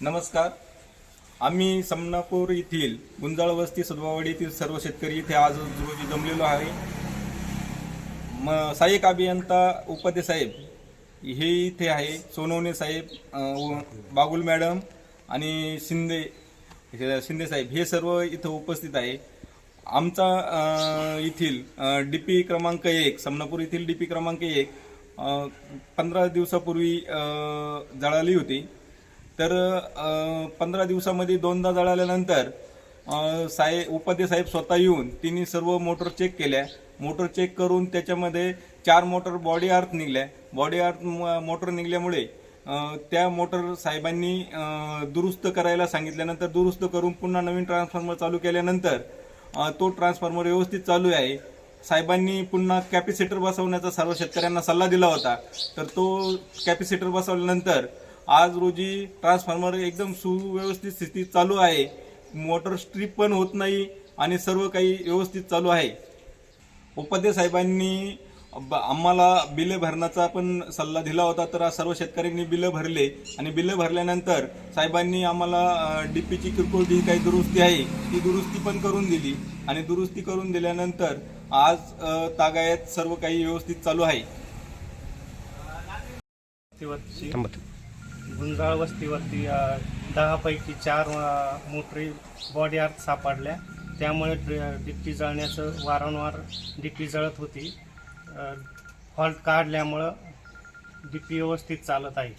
नमस्कार. आम्ही समनापूर येथील गुंजाळ वस्ती सदवावाडी येथील सर्व शेतकरी इथे आज रोजी जमलेलो आहे. म सहाय्यक अभियंता उपाध्ये साहेब हे इथे आहे. सोनवणे साहेब बागुल मॅडम आणि शिंदे शिंदे साहेब हे सर्व इथं उपस्थित आहे. आमचा येथील डी पी क्रमांक एक समनापूर येथील डी पी क्रमांक एक पंधरा दिवसापूर्वी जळाली होती. तर पंधरा दिवसामध्ये दोनदा जळाल्यानंतर साहेब उपाध्ये साहेब स्वतः येऊन तिने सर्व मोटर चेक केल्या. मोटर चेक करून त्याच्यामध्ये चार मोटर बॉडी आर्थ निघल्या. बॉडी आर्थ मोटर निघल्यामुळे त्या मोटर साहेबांनी दुरुस्त करायला सांगितल्यानंतर दुरुस्त करून पुन्हा नवीन ट्रान्सफॉर्मर चालू केल्यानंतर तो ट्रान्सफॉर्मर व्यवस्थित चालू आहे. साहेबांनी पुन्हा कॅपॅसिटर बसवण्याचा सर्व शेतकऱ्यांना सल्ला दिला होता. तर तो कॅपॅसिटर बसवल्यानंतर आज रोजी ट्रान्सफॉर्मर एकदम सुव्यवस्थित स्थितीत चालू आहे. मोटर स्ट्रीप पण होत नाही आणि सर्व काही व्यवस्थित चालू आहे. उपाध्ये साहेबांनी आम्हाला बिले भरण्याचा पण सल्ला दिला होता तर आज सर्व शेतकऱ्यांनी बिलं भरले. आणि बिलं भरल्यानंतर साहेबांनी आम्हाला डीपीची किरकोळ जी काही दुरुस्ती आहे ती दुरुस्ती पण करून दिली. आणि दुरुस्ती करून दिल्यानंतर आज तागायत सर्व काही व्यवस्थित चालू आहे. गुंजाळ वस्तीवरती दहापैकी चार मोटरी बॉडी आर्थ सापडल्या. त्यामुळे डिप्टी जळण्याचं वारंवार डिप्टी जळत होती. फॉल्ट काढल्यामुळं डिप्टी व्यवस्थित चालत आहे.